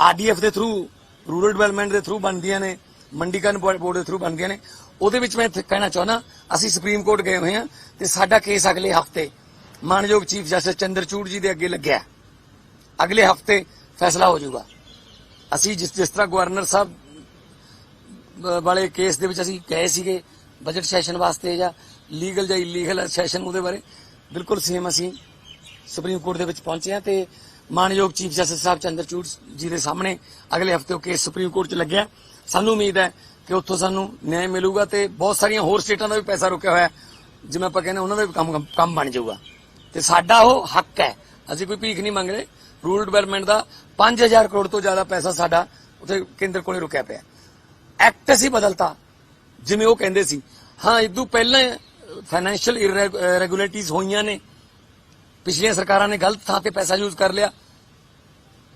ਆਰਡੀਐਫ ਦੇ ਥਰੂ ਰੂਰਲ ਡਿਵੈਲਪਮੈਂਟ ਦੇ ਥਰੂ ਬਣਦੀਆਂ ਨੇ, ਮੰਡੀਕਰਨ ਬੋਰਡ ਦੇ ਥਰੂ ਬਣਦੀਆਂ ਨੇ, ਉਹਦੇ ਵਿੱਚ ਮੈਂ ਕਹਿਣਾ ਚਾਹੁੰਦਾ, ਅਸੀਂ ਸੁਪਰੀਮ ਕੋਰਟ ਗਏ ਹੋਏ ਹਾਂ ਤੇ ਸਾਡਾ ਕੇਸ ਅਗਲੇ ਹਫ਼ਤੇ ਮਾਨਯੋਗ ਚੀਫ ਜਸਟਿਸ ਚੰਦਰਚੂੜ ਜੀ ਦੇ ਅੱਗੇ ਲੱਗਿਆ। ਅਗਲੇ ਹਫ਼ਤੇ ਫੈਸਲਾ ਹੋ ਜਾਊਗਾ। ਅਸੀਂ ਜਿਸ ਜਿਸ ਤਰ੍ਹਾਂ ਗਵਰਨਰ ਸਾਹਿਬ ਵਾਲੇ ਕੇਸ ਦੇ ਵਿੱਚ ਅਸੀਂ ਗਏ ਸੀਗੇ ਬਜਟ ਸੈਸ਼ਨ ਵਾਸਤੇ ਜਾਂ ਲੀਗਲ ਜਾਂ ਇਲੀਗਲ ਸੈਸ਼ਨ ਉਹਦੇ ਬਾਰੇ। ਬਿਲਕੁਲ ਸੇਮ ਅਸੀਂ ਸੁਪਰੀਮ ਕੋਰਟ ਦੇ ਵਿੱਚ ਪਹੁੰਚੇ ਹਾਂ ਤੇ ਮਾਨਯੋਗ ਚੀਫ ਜਸਟਿਸ ਸਾਹਿਬ ਚੰਦਰਚੂੜ ਜੀ ਦੇ ਸਾਹਮਣੇ ਅਗਲੇ ਹਫ਼ਤੇ ਉਹ ਕੇਸ ਸੁਪਰੀਮ ਕੋਰਟ 'ਚ ਲੱਗਿਆ। ਸਾਨੂੰ ਉਮੀਦ ਹੈ ਕਿ ਉੱਥੋਂ ਸਾਨੂੰ ਨਿਆਂ ਮਿਲੂਗਾ ਤੇ ਬਹੁਤ ਸਾਰੀਆਂ ਹੋਰ ਸਟੇਟਾਂ ਦਾ ਵੀ ਪੈਸਾ ਰੁਕਿਆ ਹੋਇਆ ਜਿਵੇਂ ਆਪਾਂ ਕਹਿੰਦੇ ਉਹਨਾਂ ਦਾ ਵੀ ਕੰਮ ਕੰਮ ਬਣ ਜਾਊਗਾ। ਤੇ ਸਾਡਾ ਉਹ ਹੱਕ ਹੈ। ਅਸੀਂ ਕੋਈ ਭੀਖ ਨਹੀਂ ਮੰਗ ਰਹੇ ਰੂਰਲ ਡਿਵੈਲਪਮੈਂਟ ਦਾ 5000 ਕਰੋੜ ਤੋਂ ਜ਼ਿਆਦਾ ਪੈਸਾ ਸਾਡਾ ਉੱਥੇ ਕੇਂਦਰ ਕੋਲੇ ਰੁਕਿਆ ਪਿਆ ਐਕਟ ਅਸੀਂ ਬਦਲਤਾ, ਜਿਵੇਂ ਉਹ ਕਹਿੰਦੇ ਸੀ। ਹਾਂ ਇਦੋਂ ਪਹਿਲਾਂ ਫਾਈਨੈਂਸ਼ੀਅਲ ਇਰੈਗੂਲਰਿਟੀਜ਼ ਹੋਈਆਂ ਨੇ। ਪਿਛਲੀਆਂ ਸਰਕਾਰਾਂ ਨੇ ਗਲਤ ਥਾਂ ਤੇ ਪੈਸਾ ਯੂਜ਼ ਕਰ ਲਿਆ।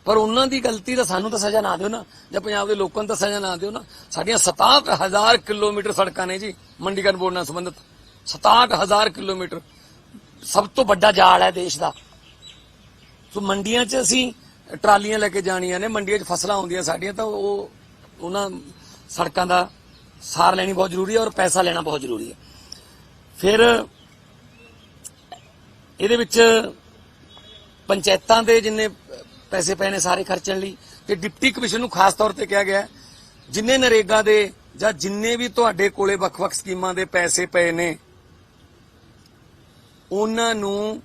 ਪਰ ਉਹਨਾਂ ਦੀ ਗਲਤੀ ਦਾ ਸਾਨੂੰ ਤਾਂ ਸਜ਼ਾ ਨਾ ਦਿਓ ਨਾ। ਜਾਂ ਪੰਜਾਬ ਦੇ ਲੋਕਾਂ ਨੂੰ ਤਾਂ ਸਜ਼ਾ ਨਾ ਦਿਓ ਨਾ। ਸਾਡੀਆਂ 67000 ਕਿਲੋਮੀਟਰ ਸੜਕਾਂ ਨੇ ਜੀ, ਮੰਡੀਕਰਨ ਬੋਰਡ ਨਾਲ ਸੰਬੰਧਿਤ। 67000 ਕਿਲੋਮੀਟਰ ਸਭ ਤੋਂ ਵੱਡਾ ਜਾਲ ਹੈ ਦੇਸ਼ ਦਾ। ਸੋ ਮੰਡੀਆਂ 'ਚ ਅਸੀਂ ਟਰਾਲੀਆਂ ਲੈ ਕੇ ਜਾਣੀਆਂ ਨੇ। ਮੰਡੀਆਂ 'ਚ ਫਸਲਾਂ ਆਉਂਦੀਆਂ ਸਾਡੀਆਂ ਤਾਂ ਉਹ ਉਹਨਾਂ ਸੜਕਾਂ ਦਾ ਸਾਰ ਲੈਣੀ ਬਹੁਤ ਜ਼ਰੂਰੀ ਹੈ ਔਰ ਪੈਸਾ ਲੈਣਾ ਬਹੁਤ ਜ਼ਰੂਰੀ ਹੈ। ਫਿਰ ਇਹਦੇ ਵਿੱਚ ਪੰਚਾਇਤਾਂ ਦੇ ਜਿੰਨੇ ਪੈਸੇ ਪਏ ਨੇ ਸਾਰੇ ਖਰਚਣ ਲਈ ਤੇ ਡਿਪਟੀ ਕਮਿਸ਼ਨ ਨੂੰ ਖਾਸ ਤੌਰ ਤੇ ਕਿਹਾ ਗਿਆ ਜਿੰਨੇ ਨਰੇਗਾ ਦੇ ਜਾਂ ਜਿੰਨੇ ਵੀ ਤੁਹਾਡੇ ਕੋਲੇ ਵੱਖ-ਵੱਖ ਸਕੀਮਾਂ ਦੇ ਪੈਸੇ ਪਏ ਨੇ, ਉਹਨਾਂ ਨੂੰ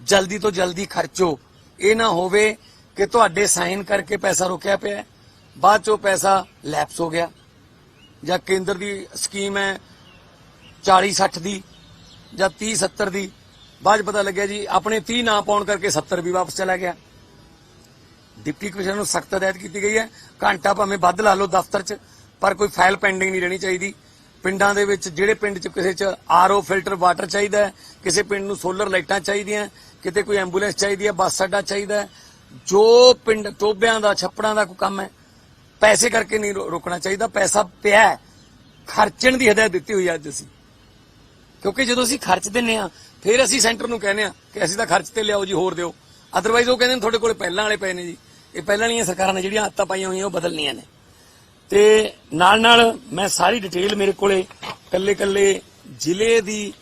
ਜਲਦੀ ਤੋਂ ਜਲਦੀ ਖਰਚੋ। ਇਹ ਨਾ ਹੋਵੇ ਕਿ ਤੁਹਾਡੇ ਸਾਈਨ ਕਰਕੇ ਪੈਸਾ ਰੁਕਿਆ ਪਿਆ ਬਾਅਦ ਚੋਂ ਪੈਸਾ ਲੈਪਸ ਹੋ ਗਿਆ। ਜਾਂ ਕੇਂਦਰ ਦੀ ਸਕੀਮ ਹੈ 40 60 ਦੀ ਜਾਂ 30 70 ਦੀ, ਬਾਅਦ 'ਚ ਪਤਾ ਲੱਗਿਆ ਜੀ ਆਪਣੇ 30 ਨਾ ਪਾਉਣ ਕਰਕੇ 70 ਵੀ ਵਾਪਸ ਚਲਾ ਗਿਆ। ਡਿਪਟੀ ਕਮਿਸ਼ਨਰ ਨੂੰ ਸਖਤ ਹਦਾਇਤ ਕੀਤੀ ਗਈ ਹੈ, ਘੰਟਾ ਭਾਵੇਂ ਵੱਧ ਲਾ ਲਓ ਦਫ਼ਤਰ 'ਚ, ਪਰ ਕੋਈ ਫਾਈਲ ਪੈਂਡਿੰਗ ਨਹੀਂ ਰਹਿਣੀ ਚਾਹੀਦੀ। ਪਿੰਡਾਂ ਦੇ ਵਿੱਚ ਜਿਹੜੇ ਪਿੰਡ 'ਚ ਕਿਸੇ 'ਚ ਆਰਓ ਫਿਲਟਰ ਵਾਟਰ ਚਾਹੀਦਾ ਹੈ, ਕਿਸੇ ਪਿੰਡ ਨੂੰ ਸੋਲਰ ਲਾਈਟਾਂ ਚਾਹੀਦੀਆਂ, ਕਿਤੇ ਕੋਈ ਐਂਬੂਲੈਂਸ ਚਾਹੀਦੀ ਹੈ, ਬੱਸ ਅੱਡਾ ਚਾਹੀਦਾ ਜੋ ਪਿੰਡ ਟੋਬਿਆਂ ਦਾ, ਛੱਪੜਾਂ ਦਾ ਕੋਈ ਕੰਮ ਹੈ ਪੈਸੇ ਕਰਕੇ ਨਹੀਂ ਰੋਕਣਾ ਚਾਹੀਦਾ, ਪੈਸਾ ਪਿਆ ਖਰਚਣ ਦੀ ਹਦਾਇਤ ਦਿੱਤੀ ਹੋਈ ਹੈ ਅੱਜ ਅਸੀਂ। ਕਿਉਂਕਿ ਜਦੋਂ ਅਸੀਂ ਖਰਚ ਦਿੰਨੇ ਆ ਫਿਰ ਅਸੀਂ ਸੈਂਟਰ ਨੂੰ ਕਹਿੰਦੇ ਆ ਕਿ ਅਸੀਂ ਤਾਂ ਖਰਚ ਤੇ ਲਿਆਓ ਜੀ, ਹੋਰ ਦਿਓ। ਅਦਰਵਾਈਜ਼ ਉਹ ਕਹਿੰਦੇ ਨੇ ਤੁਹਾਡੇ ਕੋਲ ਪਹਿਲਾਂ ਵਾਲੇ ਪਏ ਨੇ ਜੀ। ਇਹ ਪਹਿਲਾਂ ਵਾਲੀਆਂ ਸਰਕਾਰਾਂ ਨੇ ਜਿਹੜੀਆਂ ਆਦਤਾਂ ਪਾਈਆਂ ਹੋਈਆਂ, ਉਹ ਬਦਲਣੀਆਂ ਨੇ। ਤੇ ਨਾਲ ਨਾਲ ਮੈਂ ਸਾਰੀ ਡਿਟੇਲ ਮੇਰੇ ਕੋਲੇ ਕੱਲੇ ਕੱਲੇ ਜ਼ਿਲ੍ਹੇ ਦੀ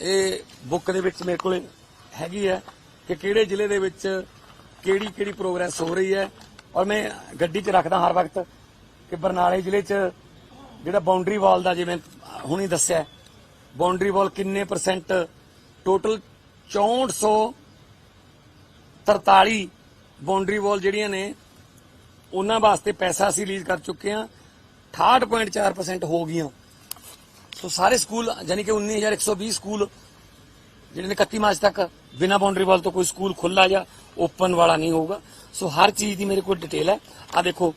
ਇਹ ਬੁੱਕ ਦੇ ਵਿੱਚ ਮੇਰੇ ਕੋਲੇ ਹੈਗੀ ਹੈ ਕਿ ਕਿਹੜੇ ਜ਼ਿਲ੍ਹੇ ਦੇ ਵਿੱਚ ਕਿਹੜੀ ਕਿਹੜੀ ਪ੍ਰੋਗਰੈਸ ਹੋ ਰਹੀ ਹੈ। ਔਰ ਮੈਂ ਗੱਡੀ 'ਚ ਰੱਖਦਾ ਹਰ ਵਕਤ ਕਿ ਬਰਨਾਲੇ ਜ਼ਿਲ੍ਹੇ 'ਚ ਜਿਹੜਾ ਬਾਉਂਡਰੀ ਵਾਲ ਦਾ ਜਿਵੇਂ ਹੁਣੀ ਦੱਸਿਆ ਬਾਉਂਡਰੀ ਵਾਲ ਕਿੰਨੇ ਪਰਸੈਂਟ ਟੋਟਲ 6443 ਬਾਉਂਡਰੀ ਵਾਲ ਜਿਹੜੀਆਂ ਨੇ, ਉਹਨਾਂ ਵਾਸਤੇ ਪੈਸਾ ਅਸੀਂ ਰਿਲੀਜ਼ ਕਰ ਚੁੱਕੇ ਹਾਂ 68.4% ਹੋ ਗਈਆਂ। ਸੋ ਸਾਰੇ ਸਕੂਲ ਯਾਨੀ ਕਿ 19120 ਸਕੂਲ ਜਿਹੜੇ ਨੇ 31 ਮਾਰਚ ਤੱਕ ਬਿਨਾ ਬਾਉਂਡਰੀ ਵਾਲ ਤੋਂ ਕੋਈ ਸਕੂਲ ਖੁੱਲਾ ਜਾਂ ਓਪਨ ਵਾਲਾ ਨਹੀਂ ਹੋਊਗਾ। ਸੋ ਹਰ ਚੀਜ਼ ਦੀ ਮੇਰੇ ਕੋਲ ਡਿਟੇਲ ਹੈ। ਆ ਦੇਖੋ,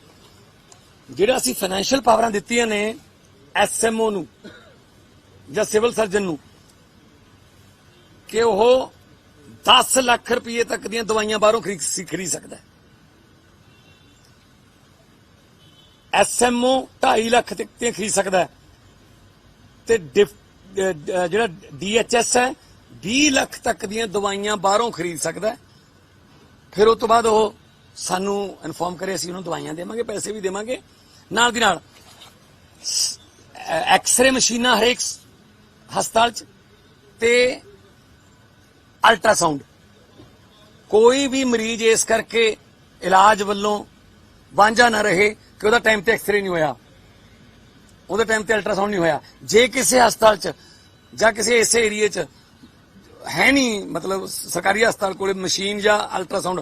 ਜਿਹੜਾ ਅਸੀਂ ਫਾਈਨੈਂਸ਼ੀਅਲ ਪਾਵਰਾਂ ਦਿੱਤੀਆਂ ਨੇ ਐਸਐਮਓ ਨੂੰ ਜਾਂ ਸਿਵਲ ਸਰਜਨ ਨੂੰ, ਕਿ ਉਹ 10 ਲੱਖ ਰੁਪਏ ਤੱਕ ਦੀਆਂ ਦਵਾਈਆਂ ਬਾਹਰੋਂ ਖਰੀਦ ਖਰੀਦ ਸਕਦਾ ਹੈ। ਐਸਐਮਓ 2.5 ਲੱਖ ਤੱਕ ਦੀਆਂ ਖਰੀਦ ਸਕਦਾ ਹੈ। ਤੇ ਡਿਫ- ਅਹ ਡ- ਜਿਹੜਾ ਡੀਐਚਐਸ ਹੈ 20 ਲੱਖ ਤੱਕ ਦੀਆਂ ਦਵਾਈਆਂ ਬਾਹਰੋਂ ਖਰੀਦ ਸਕਦਾ ਫਿਰ ਉਸ ਤੋਂ ਬਾਅਦ ਉਹ ਸਾਨੂੰ ਇਨਫੋਰਮ ਕਰੇ, ਅਸੀਂ ਉਹਨੂੰ ਦਵਾਈਆਂ ਦੇਵਾਂਗੇ, ਪੈਸੇ ਵੀ ਦੇਵਾਂਗੇ। ਨਾਲ ਦੀ ਨਾਲ ਐਕਸ-ਰੇ ਮਸ਼ੀਨਾਂ ਹਰੇਕ ਹਸਪਤਾਲ 'ਚ ਤੇ ਅਲਟਰਾਸਾਊਂਡ ਕੋਈ ਵੀ ਮਰੀਜ਼ ਇਸ ਕਰਕੇ ਇਲਾਜ ਵੱਲੋਂ ਵਾਂਝਾ ਨਾ ਰਹੇ ਕਿ ਉਹਦਾ ਟਾਈਮ ਤੇ ਐਕਸਰੇ ਨਹੀਂ ਹੋਇਆ। ਉਹਦੇ ਟਾਈਮ ਤੇ ਅਲਟਰਾਸਾਊਂਡ ਨਹੀਂ ਹੋਇਆ। ਜੇ ਕਿਸੇ ਹਸਪਤਾਲ 'ਚ ਜਾਂ ਕਿਸੇ ਇਸੇ ਏਰੀਏ 'ਚ ਹੈ ਨਹੀਂ, ਮਤਲਬ ਸਰਕਾਰੀ ਹਸਪਤਾਲ ਕੋਲੇ ਮਸ਼ੀਨ ਜਾਂ ਅਲਟਰਾਸਾਊਂਡ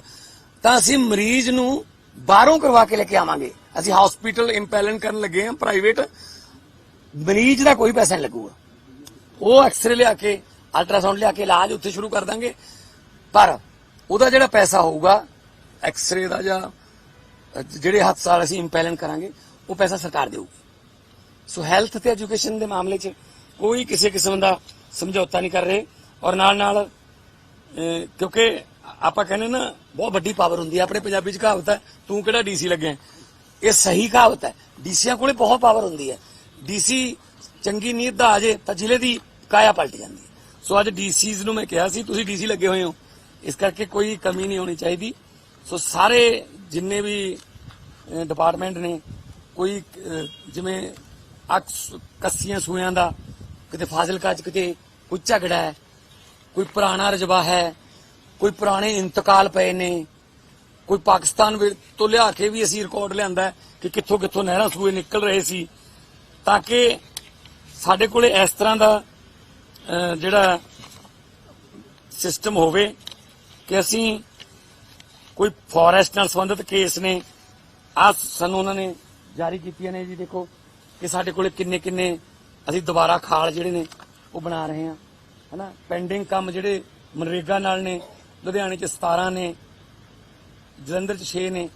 ਤਾਂ ਅਸੀਂ ਮਰੀਜ਼ ਨੂੰ ਬਾਹਰੋਂ ਕਰਵਾ ਕੇ ਲੈ ਕੇ ਆਵਾਂਗੇ। ਅਸੀਂ ਹਸਪੀਟਲ ਇੰਪੈਲਨ ਕਰਨ ਲੱਗੇ ਹਾਂ ਪ੍ਰਾਈਵੇਟ ਮਰੀਜ਼ ਦਾ ਕੋਈ ਪੈਸਾ ਨਹੀਂ ਲੱਗੂਗਾ। ਉਹ ਐਕਸਰੇ ਲਿਆ ਕੇ ਅਲਟਰਾਸਾਊਂਡ ਲਿਆ ਕੇ ਇਲਾਜ ਉੱਥੇ ਸ਼ੁਰੂ ਕਰ ਦਾਂਗੇ। ਪਰ ਉਹਦਾ ਜਿਹੜਾ ਪੈਸਾ ਹੋਊਗਾ ਐਕਸਰੇ ਦਾ ਜਾਂ ਜਿਹੜੇ ਹੱਥ ਸਾਲ ਅਸੀਂ ਇੰਪੈਲਨ ਕਰਾਂਗੇ, ਉਹ ਪੈਸਾ ਸਰਕਾਰ ਦੇਊਗੀ। ਸੋ ਹੈਲਥ ਤੇ ਐਜੂਕੇਸ਼ਨ ਦੇ ਮਾਮਲੇ 'ਚ ਕੋਈ ਕਿਸੇ ਕਿਸਮ ਦਾ ਸਮਝੌਤਾ ਨਹੀਂ ਕਰ ਰਹੇ। ਔਰ ਨਾਲ ਨਾਲ ਕਿਉਂਕਿ ਆਪਾਂ ਕਹਿੰਦੇ ਨਾ, ਬਹੁਤ ਵੱਡੀ ਪਾਵਰ ਹੁੰਦੀ ਹੈ, ਆਪਣੇ ਪੰਜਾਬੀ 'ਚ ਕਹਾਵਤ ਹੈ, ਤੂੰ ਕਿਹੜਾ ਡੀਸੀ ਲੱਗਿਆ? ਇਹ ਸਹੀ ਕਹਾਵਤ ਹੈ। ਡੀਸੀਆਂ ਕੋਲੇ ਬਹੁਤ ਪਾਵਰ ਹੁੰਦੀ ਹੈ। ਡੀਸੀ ਚੰਗੀ ਨੀਅਤ ਦਾ ਆ ਜੇ, ਤਾਂ ਜ਼ਿਲ੍ਹੇ ਦੀ ਕਾਇਆ ਪਲਟ ਜਾਂਦੀ ਹੈ। ਸੋ ਅੱਜ ਡੀਸੀਜ਼ ਨੂੰ ਮੈਂ ਕਿਹਾ ਸੀ, ਤੁਸੀਂ ਡੀਸੀ ਲੱਗੇ ਹੋਏ ਹੋ। ਇਸ ਕਰਕੇ ਕੋਈ ਕਮੀ ਨਹੀਂ ਹੋਣੀ ਚਾਹੀਦੀ। ਸੋ ਸਾਰੇ ਜਿੰਨੇ ਵੀ ਡਿਪਾਰਟਮੈਂਟ ਨੇ, ਕੋਈ ਜਿਵੇਂ ਅਕਸ ਕੱਸੀਆਂ ਸੂਇਆਂ ਦਾ, ਕਿਤੇ ਫਾਜ਼ਿਲਕਾ ਚ ਕਿਤੇ ਕੋਈ ਝਗੜਾ ਹੈ, ਕੋਈ ਪੁਰਾਣਾ ਰਜਵਾ ਹੈ ਕੋਈ ਪੁਰਾਣੇ ਇੰਤਕਾਲ ਪਏ ਨੇ, ਕੋਈ ਪਾਕਿਸਤਾਨ ਤੋਂ ਲਿਆ ਕੇ ਵੀ ਅਸੀਂ ਰਿਕਾਰਡ ਲਿਆਂਦਾ ਕਿ ਕਿੱਥੋਂ ਕਿੱਥੋਂ ਨਹਿਰਾਂ ਸੂਏ ਨਿਕਲ ਰਹੇ ਸੀ, ਤਾਂ ਕਿ ਸਾਡੇ ਕੋਲੇ ਇਸ ਤਰ੍ਹਾਂ ਦਾ ਜਿਹੜਾ ਸਿਸਟਮ ਹੋਵੇ ਕਿ ਅਸੀਂ ਕੋਈ ਫੋਰੈਸਟ ਨਾਲ ਸੰਬੰਧਿਤ ਕੇਸ ਨੇ ਆ ਸਾਨੂੰ ਉਹਨਾਂ ਨੇ ਜਾਰੀ ਕੀਤੀਆਂ ਨੇ ਜੀ ਦੇਖੋ ਕਿ ਸਾਡੇ ਕੋਲੇ ਕਿੰਨੇ ਕਿੰਨੇ ਅਸੀਂ ਦੁਬਾਰਾ ਖਾਲ ਜਿਹੜੇ ਨੇ ਉਹ ਬਣਾ ਰਹੇ ਹਾਂ, ਹਨਾ? ਪੈਂਡਿੰਗ ਕੰਮ ਜਿਹੜੇ ਮਨਰੇਗਾ ਨਾਲ ਨੇ ਲੁਧਿਆਣੇ ਚ 17 ਨੇ, ਜਲੰਧਰ ਚ 6 ਨੇ।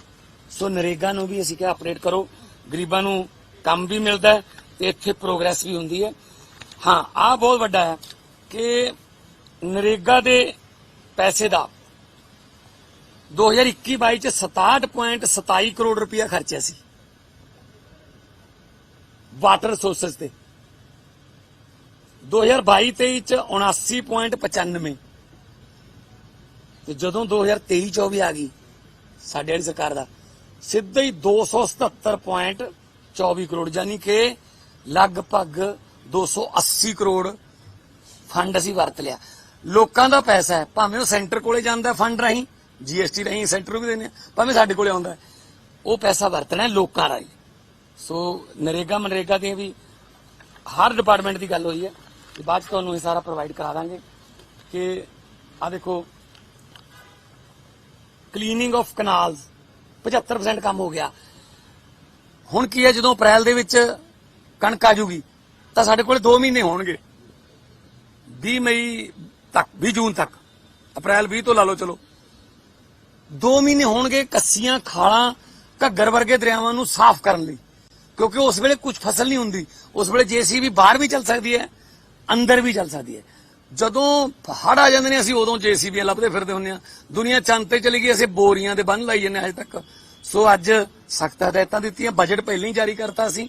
ਸੋ ਨਰੇਗਾ ਨੂੰ ਵੀ ਅਸੀਂ ਕਿਹਾ ਅਪਡੇਟ ਕਰੋ। ਗਰੀਬਾਂ ਨੂੰ ਕੰਮ ਵੀ ਮਿਲਦਾ ਹੈ ਤੇ ਇੱਥੇ ਪ੍ਰੋਗਰੈਸ ਵੀ ਹੁੰਦੀ ਹੈ। ਹਾਂ ਆ ਬਹੁਤ ਵੱਡਾ ਹੈ ਕਿ ਨਰੇਗਾ ਦੇ ਪੈਸੇ ਦਾ 2021-22 ਚ 67.27 ਕਰੋੜ ਰੁਪਇਆ ਖਰਚਿਆ ਸੀ। ਵਾਟਰ ਰਿਸੋਰਸਸ ਤੇ। 2022-23 ਚ 79.95 ਤੇ ਜਦੋਂ 2023-24 ਆ ਗਈ, ਸਾਡੇ ਵਾਲੀ ਸਰਕਾਰ ਦਾ, ਸਿੱਧਾ ਹੀ 277.24 ਕਰੋੜ ਯਾਨੀ ਕਿ ਲਗਭਗ 280 ਕਰੋੜ ਫੰਡ ਅਸੀਂ ਵਰਤ ਲਿਆ। ਲੋਕਾਂ ਦਾ ਪੈਸਾ ਹੈ, ਭਾਵੇਂ ਉਹ ਸੈਂਟਰ ਕੋਲੇ ਜਾਂਦਾ ਫੰਡ ਰਾਹੀਂ ਜੀਐਸਟੀ ਰਾਹੀਂ ਸੈਂਟਰ ਨੂੰ ਵੀ ਦਿੰਦੇ ਆ, ਭਾਵੇਂ ਸਾਡੇ ਕੋਲੇ ਆਉਂਦਾ ਉਹ ਪੈਸਾ ਵਰਤਣਾ ਲੋਕਾਂ ਰਾਹੀਂ। ਸੋ ਨਰੇਗਾ ਮਨਰੇਗਾ ਦੀਆਂ ਵੀ ਹਰ ਡਿਪਾਰਟਮੈਂਟ ਦੀ ਗੱਲ ਹੋਈ ਹੈ ਕਿ ਬਾਅਦ ਚ ਤੁਹਾਨੂੰ ਇਹ ਸਾਰਾ ਪ੍ਰੋਵਾਈਡ ਕਰਾ ਦਾਂਗੇ ਕਿ ਆ ਦੇਖੋ ਕਲੀਨਿੰਗ ਆਫ ਕਨਾਲਸ 75% ਕੰਮ ਹੋ ਗਿਆ। ਹੁਣ ਕੀ ਹੈ, ਜਦੋਂ ਅਪ੍ਰੈਲ ਦੇ ਵਿੱਚ ਕਣਕ ਆ ਜੂਗੀ, ਤਾਂ ਸਾਡੇ ਕੋਲ 2 ਮਹੀਨੇ ਹੋਣਗੇ। 20 ਮਈ ਤੱਕ 20 ਜੂਨ ਤੱਕ। ਅਪ੍ਰੈਲ 20 ਤੋਂ ਲਾ ਲਓ, ਚਲੋ। 2 ਮਹੀਨੇ ਹੋਣਗੇ ਕੱਸੀਆਂ, ਖਾਲਾਂ, ਘੱਗਰ ਵਰਗੇ ਦਰਿਆਵਾਂ ਨੂੰ ਸਾਫ਼ ਕਰਨ ਲਈ। ਕਿਉਂਕਿ ਉਸ ਵੇਲੇ ਕੁਝ ਫਸਲ ਨਹੀਂ ਹੁੰਦੀ। ਉਸ ਵੇਲੇ ਜੇਸੀਬੀ ਬਾਹਰ ਵੀ ਚੱਲ ਸਕਦੀ ਹੈ, ਅੰਦਰ ਵੀ ਚੱਲ ਸਕਦੀ ਹੈ। ਜਦੋਂ ਹੜ ਆ ਜਾਂਦੇ ਨੇ, ਅਸੀਂ ਉਦੋਂ ਜੇਸੀਬੀਆਂ ਲੱਭਦੇ ਫਿਰਦੇ ਹੁੰਦੇ ਆ। ਦੁਨੀਆ ਚੰਦ ਤੇ ਚਲੀ ਗਈ, ਅਸੀਂ ਬੋਰੀਆਂ ਦੇ ਬੰਨ ਲਾਈ ਜੰਨੇ ਅਜੇ ਤੱਕ। ਸੋ ਅੱਜ ਸਖਤ ਹਦਾਇਤਾਂ ਦਿੱਤੀਆਂ ਬਜਟ ਪਹਿਲਾਂ ਹੀ ਜਾਰੀ ਕਰਤਾ ਸੀ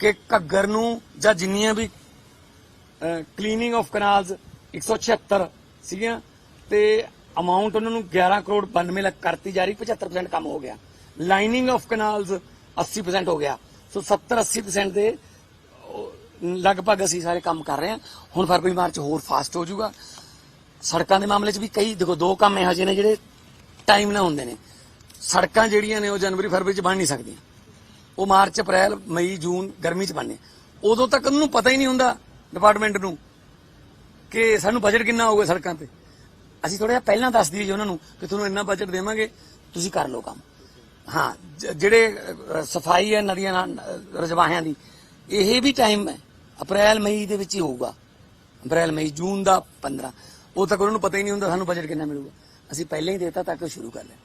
ਕਿ ਘੱਗਰ ਨੂੰ ਜਾਂ ਜਿੰਨੀਆਂ ਵੀ ਕਲੀਨਿੰਗ ਆਫ ਕਨਾਲਸ 176 ਸੀਗੀਆਂ ਤੇ ਅਮਾਉਂਟ ਉਹਨਾਂ ਨੂੰ 11 ਕਰੋੜ 92 ਲੱਖ ਕਰਤੀ ਜਾਰੀ 75% ਕੰਮ ਹੋ ਗਿਆ। ਲਾਈਨਿੰਗ ਆਫ ਕਨਾਲਸ 80% ਹੋ ਗਿਆ। ਸੋ 70 80% ਦੇ ਲਗਭਗ ਅਸੀਂ ਸਾਰੇ ਕੰਮ ਕਰ ਰਹੇ ਹਾਂ। ਹੁਣ ਫਰਵਰੀ, ਮਾਰਚ ਹੋਰ ਫਾਸਟ ਹੋ ਜਾਊਗਾ। ਸੜਕਾਂ ਦੇ ਮਾਮਲੇ 'ਚ ਵੀ ਕਈ, ਦੇਖੋ, ਦੋ ਕੰਮ ਇਹੋ ਜਿਹੇ ਨੇ ਜਿਹੜੇ ਟਾਈਮ ਨਾਲ ਹੁੰਦੇ ਨੇ। ਸੜਕਾਂ ਜਿਹੜੀਆਂ ਨੇ ਉਹ ਜਨਵਰੀ, ਫਰਵਰੀ 'ਚ ਬਣ ਨਹੀਂ ਸਕਦੀਆਂ। ਉਹ ਮਾਰਚ, ਅਪ੍ਰੈਲ, ਮਈ, ਜੂਨ, ਗਰਮੀ 'ਚ ਬਣਨੇ। ਉਦੋਂ ਤੱਕ ਉਹਨੂੰ ਪਤਾ ਹੀ ਨਹੀਂ ਹੁੰਦਾ ਡਿਪਾਰਟਮੈਂਟ ਨੂੰ ਕਿ ਸਾਨੂੰ ਬਜਟ ਕਿੰਨਾ ਹੋਊਗਾ ਸੜਕਾਂ ਤੇ। ਅਸੀਂ ਥੋੜਾ ਜਿਹਾ ਪਹਿਲਾਂ ਦੱਸ ਦਈਏ ਜੀ ਉਹਨਾਂ ਨੂੰ ਕਿ ਤੁਹਾਨੂੰ ਇੰਨਾ ਬਜਟ ਦੇਵਾਂਗੇ, ਤੁਸੀਂ ਕਰ ਲਓ ਕੰਮ। ਹਾਂ ਜਿਹੜੇ ਸਫ਼ਾਈ ਹੈ ਨਦੀਆਂ ਨਾਲ ਰਜਵਾਹਿਆਂ ਦੀ, ਇਹ ਵੀ ਟਾਈਮ ਹੈ। ਅਪ੍ਰੈਲ, ਮਈ ਦੇ ਵਿੱਚ ਹੀ ਹੋਊਗਾ। ਅਪ੍ਰੈਲ, ਮਈ, ਜੂਨ ਦਾ 15 ਉਹ ਤੱਕ ਉਹਨਾਂ ਨੂੰ ਪਤਾ ਹੀ ਨਹੀਂ ਹੁੰਦਾ ਸਾਨੂੰ ਬਜਟ ਕਿੰਨਾ ਮਿਲੂਗਾ। ਅਸੀਂ ਪਹਿਲਾਂ ਹੀ ਦੇਤਾ ਤਾਂ ਕਿ ਸ਼ੁਰੂ ਕਰ ਲਿਆ।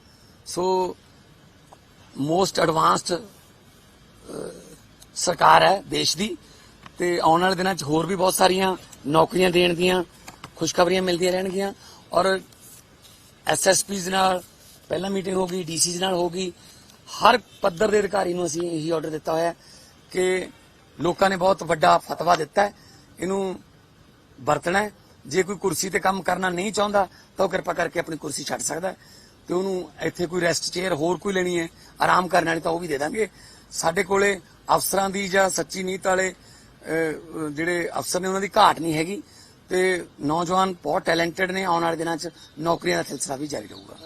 ਸੋ ਮੋਸਟ ਐਡਵਾਂਸਡ ਸਰਕਾਰ ਹੈ ਦੇਸ਼ ਦੀ। ਤੇ ਆਉਣ ਵਾਲੇ ਦਿਨਾਂ 'ਚ ਹੋਰ ਵੀ ਬਹੁਤ ਸਾਰੀਆਂ ਨੌਕਰੀਆਂ ਦੇਣ ਦੀਆਂ, ਖੁਸ਼ਖਬਰੀਆਂ ਮਿਲਦੀਆਂ ਰਹਿਣਗੀਆਂ। ਔਰ ਐਸਐਸਪੀਜ਼ ਨਾਲ ਪਹਿਲਾਂ ਮੀਟਿੰਗ ਹੋ ਗਈ ਡੀਸੀਜ਼ ਨਾਲ ਹੋ ਗਈ। ਹਰ ਪੱਧਰ ਦੇ ਅਧਿਕਾਰੀ ਨੂੰ ਅਸੀਂ ਇਹੀ ਆਰਡਰ ਦਿੱਤਾ ਹੋਇਆ ਕਿ ਲੋਕਾਂ ਨੇ ਬਹੁਤ ਵੱਡਾ ਫਤਵਾ ਦਿੱਤਾ ਹੈ। ਇਹਨੂੰ ਵਰਤਣਾ ਜੇ ਕੋਈ ਕੁਰਸੀ ਤੇ ਕੰਮ ਕਰਨਾ ਨਹੀਂ ਚਾਹੁੰਦਾ, ਤਾਂ ਉਹ ਕਿਰਪਾ ਕਰਕੇ ਆਪਣੀ ਕੁਰਸੀ ਛੱਡ ਸਕਦਾ ਹੈ। ਤੇ ਉਹਨੂੰ ਇੱਥੇ ਕੋਈ ਰੈਸਟ ਚੇਅਰ ਹੋਰ ਕੋਈ ਲੈਣੀ ਹੈ, ਆਰਾਮ ਕਰਨ ਵਾਲੀ ਤਾਂ ਉਹ ਵੀ ਦੇ ਦਾਂਗੇ। ਸਾਡੇ ਕੋਲੇ ਅਫਸਰਾਂ ਦੀ ਜਾਂ ਸੱਚੀ ਨੀਤ ਵਾਲੇ ਜਿਹੜੇ ਅਫਸਰ ਨੇ ਉਹਨਾਂ ਦੀ ਘਾਟ ਨਹੀਂ ਹੈਗੀ। ਤੇ ਨੌਜਵਾਨ ਬਹੁਤ ਟੈਲੈਂਟਡ ਨੇ, ਆਉਣ ਵਾਲੇ ਦਿਨਾਂ 'ਚ ਨੌਕਰੀਆਂ ਦਾ ਸਿਲਸਿਲਾ ਵੀ ਜਾਰੀ ਰਹੂਗਾ।